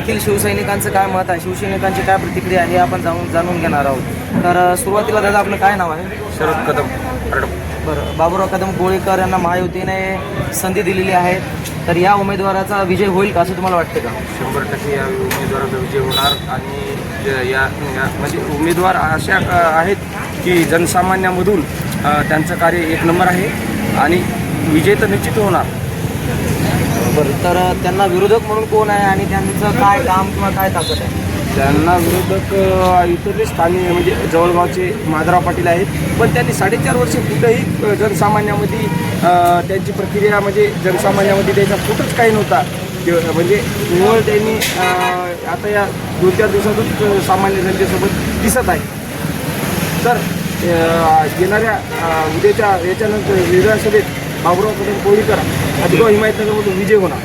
येथील शिवसैनिकांचं काय मत आहे? शिवसैनिकांची काय प्रतिक्रिया आहे हे आपण जाणून जाणून घेणार आहोत. तर सुरुवातीला दादा आपलं काय नाव आहे? शरद कदम बरं बाबूराव कदम कोळीकर यांना महायुतीने संधी दिलेली आहे. तर या उमेदवाराचा विजय होईल का असं तुम्हाला वाटतं का? शंभर टक्के या उमेदवाराचा विजय होणार आणि या म्हणजे उमेदवार अशा आहेत की जनसामान्यामधून त्यांचं कार्य एक नंबर आहे आणि विजय तर निश्चित होणार. बरं तर त्यांना विरोधक म्हणून कोण आहे आणि त्यांचं काय काम किंवा काय ताकद आहे? त्यांना विरोधक इतर इतरले स्थानिक म्हणजे जवळगावचे माधवराव पाटील आहेत पण त्यांनी साडेचार वर्ष कुठंही जनसामान्यामध्ये त्यांची प्रक्रिया म्हणजे जनसामान्यामध्ये त्याचा कुठंच काही नव्हता. म्हणजे निवड त्यांनी आता या दोन चार दिवसातून सामान्य जनतेसोबत दिसत आहे. तर येणाऱ्या उद्याच्या याच्यानंतर विधानसभेत भाऊराव पटेल कोळीकर हदगाव हिमायतनगरमधून विजय होणार.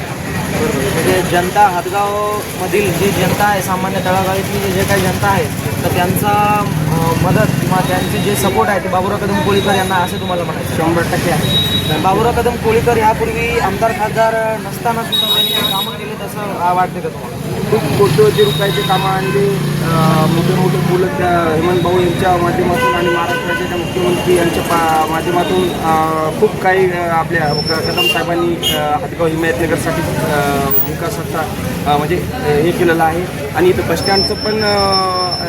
म्हणजे जनता हातगावमधील जी जनता आहे सामान्य तळागाळीतली जे काही जनता आहे तर त्यांचा मदत किंवा त्यांचे जे सपोर्ट आहे ते बाबुराव कदम कोळीकर यांना असं तुम्हाला म्हणायचं शंभर टक्के आहे. बाबुराव कदम कोळीकर यापूर्वी आमदार खासदार नसताना सुद्धा त्यांनी कामं केले तसं वाटते का तुम्हाला? खूप कोट्यवधी रुपयाचे कामं आणले. मोठे मोठे मुलं त्या हेमंत भाऊ यांच्या माध्यमातून आणि महाराष्ट्राच्या त्या मुख्यमंत्री यांच्या पा माध्यमातून खूप काही आपल्या कदम साहेबांनी हातगाव हिमायतनगरसाठी विकासाचा म्हणजे हे केलेलं आहे. आणि इथं बसस्टँडचं पण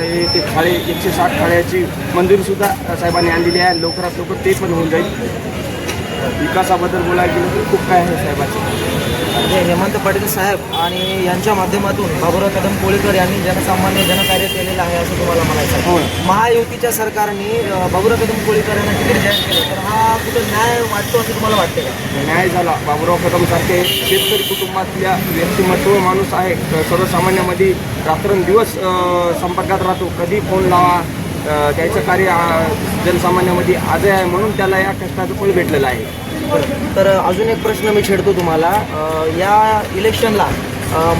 हे ते खाळे एकशे साठ खाड्याची मंजुरीसुद्धा साहेबांनी आणलेली आहे. लवकरात लवकर ते पण होऊन जाईल. विकासाबद्दल बोलायला गेलं तर खूप काय आहे साहेबांचं. म्हणजे हेमंत पाटील साहेब आणि यांच्या माध्यमातून बाबुराव कदम कोळीकर यांनी जनसामान्य जनकार्य केलेलं आहे असं तुम्हाला म्हणायचं आहे. हो. महायुतीच्या सरकारने बाबुराव कदम कोळीकर यांना तिकीट जाहीर केलं. तर हा कुठं न्याय वाटतो असं तुम्हाला वाटते का? न्याय झाला. बाबुराव कदमसारखे शेतकरी कुटुंबातल्या व्यक्तिमत्व माणूस आहे सर्वसामान्यामध्ये रात्रंदिवस संपर्कात राहतो. कधी फोन लावा त्याचं कार्य जनसामान्यामध्ये आजही आहे म्हणून त्याला या कष्टाचं फळ भेटलेलं आहे. तर अजून एक प्रश्न मी छेडतो तुम्हाला. या इलेक्शनला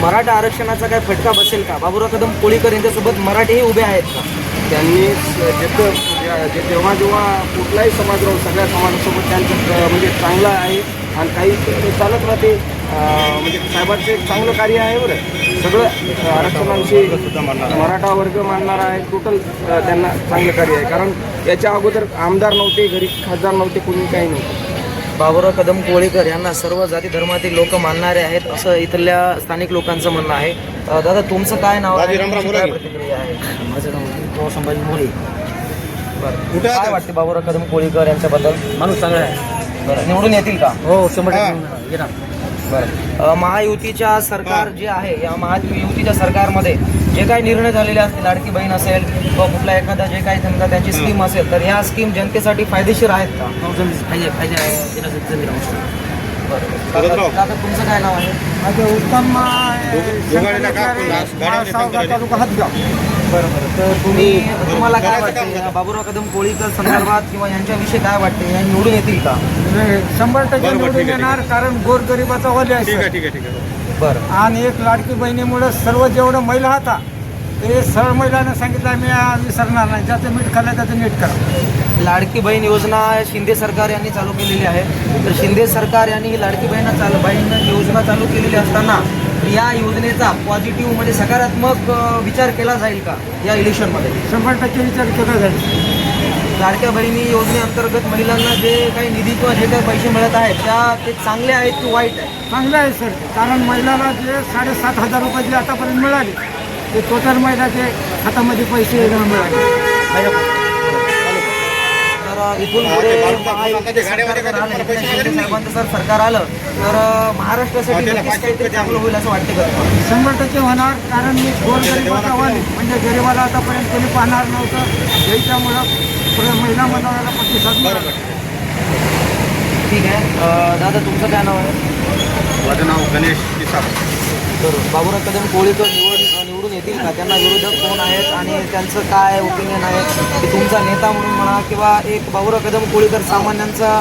मराठा आरक्षणाचा काय फटका बसेल का? बाबुराव कदम कोळीकर यांच्यासोबत मराठीही उभे आहेत का? त्यांनी जिथं जे- जे- जेव्हा जेव्हा कुठलाही समाज राहून सगळ्या समाजासोबत त्यांचं म्हणजे चांगलं आहे आणि काही चालत राहते म्हणजे साहेबांचं एक चांगलं कार्य आहे बरं. सगळं अ, आरक्षणाविषयी मराठा वर्ग मानणारा आहे. टोटल त्यांना चांगलं कार्य आहे. कारण याच्या अगोदर आमदार नव्हते घरी खासदार नव्हते कोणी काही नव्हतं. बाबुराव कदम कोळीकर यांना सर्व जाती धर्मातील लोक मानणारे आहेत असं इथल्या स्थानिक लोकांचं म्हणणं आहे. दादा तुमचं काय नाव आहे? काय प्रतिक्रिया आहे? माझं नाव संभाजी मोरे बरं. काय वाटते बाबुराव कदम कोळीकर यांच्याबद्दल? माणूस चांगला आहे. बरं. निवडून येतील का? हो शंभर येणार, अ, महायुतीच्या सरकार जे आहे या महायुतीच्या सरकारमध्ये जे काही निर्णय झालेले असतील लाडकी बहीण असेल किंवा कुठला एखादा जे काही समजा त्यांची स्कीम असेल तर ह्या स्कीम जनतेसाठी फायदेशीर आहेत का? हो, दादा तुमचं काय नाव आहे? माझे उत्तम तालुका हातगाव बरं बरं तर तुम्ही तुम्हाला काय वाटते बाबुराव कदम कोळीकर संदर्भात किंवा यांच्याविषयी काय वाटते? या निवडून येतील का? हे शंभर टक्के निवडून येणार कारण गोरगरिबाचा वल्य आहे सर. ठीक आहे ठीक आहे. बरं. आणि एक लाडकी बहिणीमुळे सर्व जेवढं महिला होता ते सर्व महिलांना सांगितलं मी आ- विसरणार नाही. ज्याचं मीठ खाल्लं त्याचं नीट करा. लाडकी बहीण योजना शिंदे सरकार यांनी चालू केलेली आहे. तर शिंदे सरकार यांनी ही लाडकी बहीण चालू बहीण योजना चालू केलेली असताना या योजनेचा पॉझिटिव्ह म्हणजे सकारात्मक विचार केला जाईल का या इलेक्शनमध्ये शंभर टक्के विचार केला जाईल. लाडक्या बहिणी योजनेअंतर्गत महिलांना जे काही निधी किंवा जे काही पैसे मिळत आहेत त्या ते चांगले आहेत की वाईट आहे चांगलं आहे सर. कारण महिलाला जे साडेसात हजार रुपये जे आतापर्यंत मिळाले ते टोटल महिलाचे खात्यामध्ये पैसे मिळाले. इथून पुढे महायुतीचं सरकार जर आलं, साहेबांचं जर सरकार आलं तर महाराष्ट्रासाठी नक्कीच काहीतरी चांगलं होईल असं वाटतं का? शंभर टक्के होणार कारण मी गोरगरिबाचा वाली म्हणजे गरीबाला आतापर्यंत कोणी पाहणार नव्हतं याच्यामुळं पुढे महिला मंडळाला प्रतिसाद मिळाला ठीक आहे दादा तुमचं काय नाव आहे माझं नाव गणेश पिसाळ बरोबर बाबुराव कदम कोळीकर निवड निवडून येतील का? त्यांना विरोधक कोण आहेत आणि त्यांचं काय ओपिनियन आहे? की तुमचा नेता म्हणून म्हणा किंवा एक बाबुराव कदम कोळीकर सामान्यांचा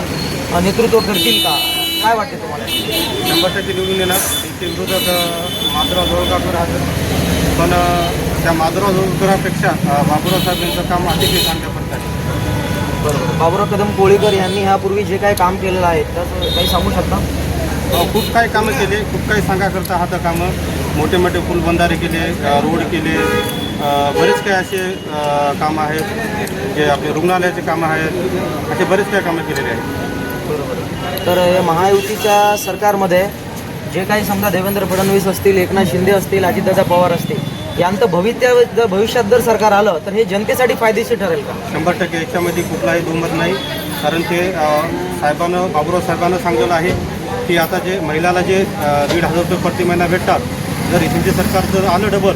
नेतृत्व करतील का? काय वाटते तुम्हाला? शंभर टक्के निवडून येणार. त्यांचे विरोधक माधुराव जोळगावकर आहेत. पण त्या माधुराव जोळकरापेक्षा बाबुराव साहेब यांचं काम अतिशय चांगल्या प्रकारे. बरोबर. बाबुराव कदम कोळीकर यांनी ह्यापूर्वी जे काही काम केलेलं आहे त्याचं काही सांगू शकता? खूप काही कामं केले. खूप काही सांगा करता हात कामं. मोठे मोठे पूलबंधारे केले रोड केले बरेच काही असे कामं आहेत जे आपले रुग्णालयाचे कामं आहेत असे बरेच काही कामं केलेले आहेत. तर हे महायुतीच्या सरकारमध्ये जे काही समजा देवेंद्र फडणवीस असतील एकनाथ शिंदे असतील अजितदादा पवार असतील यांचं भवित्य जर भविष्यात जर सरकार आलं तर हे जनतेसाठी फायदेशीर ठरेल का? शंभर टक्के याच्यामध्ये कुठलाही दुमत नाही कारण ते साहेबानं बाबुराव साहेबांनं सांगलेलं आहे की आता जे महिलाला जे दीड हजार रुपये प्रति महिना भेटतात जर शिंदे सरकार जर आलं डबल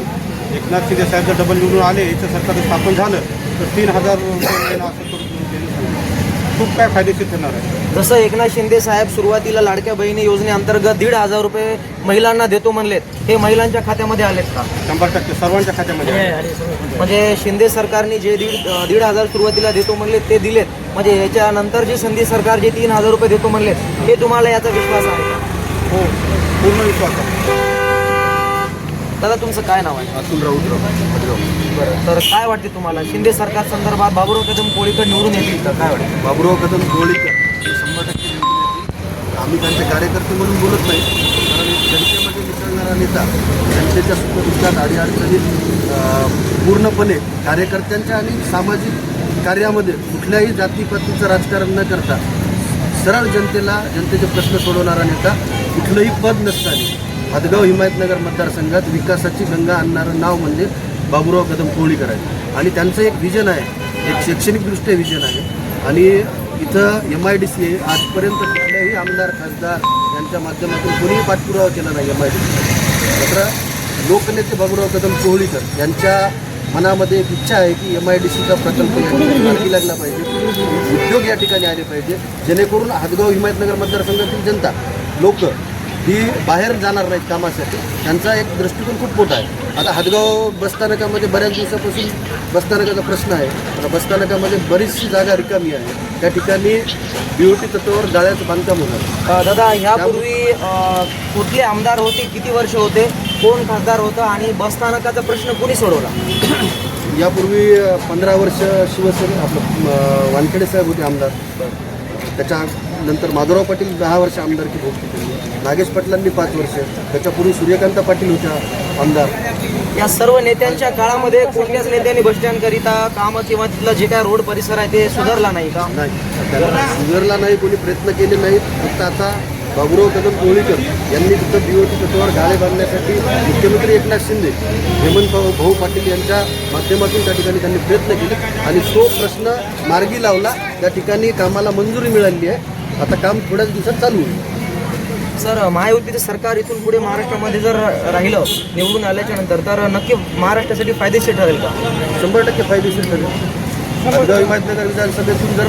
एकनाथ शिंदे साहेब जर डबल निवडून आले याचं सरकार जर स्थापन झालं तर तीन हजार. खूप काय फायदेशीर ठरणार आहे. जसं एकनाथ शिंदे साहेब सुरुवातीला लाडक्या बहिणी योजनेअंतर्गत दीड हजार रुपये महिलांना देतो म्हणलेत हे महिलांच्या खात्यामध्ये आलेत का? शंभर टक्के सर्वांच्या खात्यामध्ये आहे. म्हणजे शिंदे सरकारने जे दीड दीड हजार सुरुवातीला देतो म्हणले ते दिलेत. म्हणजे याच्यानंतर जे संधी सरकार जे तीन हजार रुपये देतो म्हणलेत हे तुम्हाला याचा विश्वास आहे हो पूर्ण विश्वास आहे. दादा तुमचं काय नाव आहे? अतुल राऊत बरं तर काय वाटते तुम्हाला? शिंदे सरकार संदर्भात बाबुराव कदम कोळीकर निवडून येतील का? काय वाटतं? बाबुराव कदम गोळीकर हे शंभर टक्के निवडून येतील. आम्ही त्यांचे कार्यकर्ते म्हणून बोलत नाही. कारण जनतेमध्ये मिसळणारा नेता जनतेच्या सुखदुःखात अडीअडचणीत अं, पूर्णपणे कार्यकर्त्यांच्या आणि सामाजिक कार्यामध्ये कुठल्याही जातीपातीचं राजकारण न करता सरळ जनतेला जनतेचे प्रश्न सोडवणारा नेता कुठलंही पद नसताना हदगाव हिमायतनगर मतदारसंघात विकासाची गंगा आणणारं नाव म्हणजे बाबुराव कदम कोळीकर आहे आणि त्यांचं एक विजन आहे एक शैक्षणिकदृष्ट्या विजन आहे. आणि इथं एम आय डी सी आजपर्यंत कुठल्याही आमदार खासदार यांच्या माध्यमातून कोणीही पाठपुरावा केला नाही एम आय डी सी मात्र लोकनेते बाबुराव कदम कोहळीकर यांच्या मनामध्ये एक इच्छा आहे की एम आय डी सीचा प्रकल्प मार्गी लागला पाहिजे. उद्योग या ठिकाणी आले पाहिजे. जेणेकरून हदगाव हिमायतनगर मतदारसंघातील जनता लोक ही बाहेर जाणार नाहीत कामासाठी. त्यांचा एक दृष्टिकोन खूप मोठा आहे. आता हातगाव बसस्थानकामध्ये बऱ्याच दिवसापासून बसस्थानकाचा प्रश्न आहे. आता बसस्थानकामध्ये बरीचशी जागा रिकामी आहे. त्या ठिकाणी बी ओ टी तत्वावर जाळ्याचं बांधकाम होणार दादा ह्यापूर्वी कुठले आमदार होते किती वर्ष होते कोण खासदार होतं आणि बसस्थानकाचा प्रश्न कोणी सोडवला? यापूर्वी पंधरा वर्ष शिवसेने आपलं वानखेडे साहेब होते आमदार. त्याच्यानंतर माधवराव पाटील दहा वर्ष आमदारकी भोगली त्यांनी नागेश पाटलांनी पाच वर्ष. त्याच्यापूर्वी सूर्यकांत पाटील होत्या आमदार. या सर्व नेत्यांच्या काळामध्ये कोणत्याच नेत्यांनी बसस्टँडकरिता काम किंवा तिथलं जे काय रोड परिसर आहे ते सुधारला नाही का? नाही. त्याला सुधारला नाही कोणी प्रयत्न केले नाहीत. फक्त आता बाबुराव कदम कोळीकर यांनी तिथं बी ओ टी तत्वावर गाळे बांधण्यासाठी मुख्यमंत्री एकनाथ शिंदे हेमंत भाऊ पाटील यांच्या माध्यमातून त्या ठिकाणी त्यांनी प्रयत्न केले. आणि तो प्रश्न मार्गी लावला. त्या ठिकाणी कामाला मंजुरी मिळाली आहे. आता काम थोड्याच दिवसात चालू होईल. सर महायुतीचं सरकार इथून पुढे महाराष्ट्रामध्ये जर राहिलं निवडून आल्याच्यानंतर तर नक्की महाराष्ट्रासाठी फायदेशीर ठरेल का? शंभर टक्के फायदेशीर ठरेल. हदगाव हिमायतनगर विधानसभेतून जर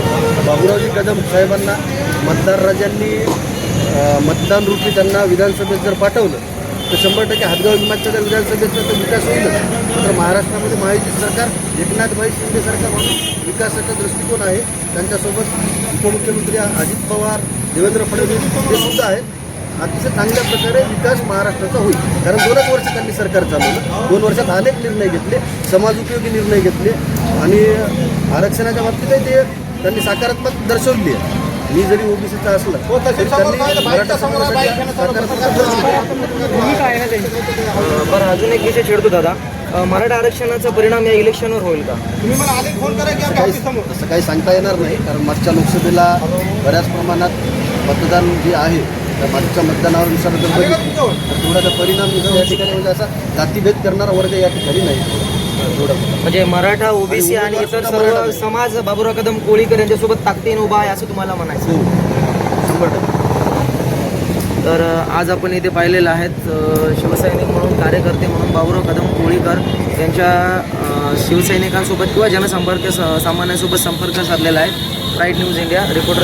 बाबुरावजी कदम साहेबांना मतदार राजांनी मतदान रूपी त्यांना विधानसभेत जर पाठवलं तर शंभर टक्के हदगाव हिमायतनगर विधानसभेचा तर विकास होईलच. मात्र महाराष्ट्रामध्ये महायुती सरकार एकनाथभाई शिंदे सरकार म्हणून विकासाचा दृष्टिकोन आहे. त्यांच्यासोबत उपमुख्यमंत्री अजित पवार देवेंद्र फडणवीस हे सुद्धा आहेत. अतिशय चांगल्या प्रकारे विकास महाराष्ट्राचा होईल. कारण दोनच वर्ष त्यांनी सरकार चालवलं. दोन वर्षात अनेक निर्णय घेतले समाजोपयोगी निर्णय घेतले आणि आरक्षणाच्या बाबतीतही ते त्यांनी सकारात्मक दर्शवली आहे. मी जरी ओबीसीचा असला तरी त्यांनी मराठा समाजासाठी आहे. बरं अजून एक विषय छेडतो दादा. अ, मराठा आरक्षणाचा परिणाम या इलेक्शनवर होईल का? काही असं काही सांगता येणार नाही कारण मागच्या लोकसभेला बऱ्याच प्रमाणात मतदान जे आहे त्या मागच्या मतदानानुसार जर बघितलं तर थोडासा परिणाम इथं या ठिकाणी म्हणजे असा जातीभेद करणारा वर्ग या ठिकाणी नाही. म्हणजे मराठा ओबीसी आणि इतर सर्व समाज बाबुराव कदम कोळीकर यांच्यासोबत ताकदीने उभा आहे असं तुम्हाला म्हणायचं हो. शंभर तर आज आपण इथे पाहिलेलं आहेत शिवसैनिक म्हणून कार्यकर्ते म्हणून बाबुराव कदम कोळीकर यांच्या शिवसैनिकांसोबत किंवा जनसंपर्क सामान्यांसोबत संपर्क साधलेला आहे. Right news India reporter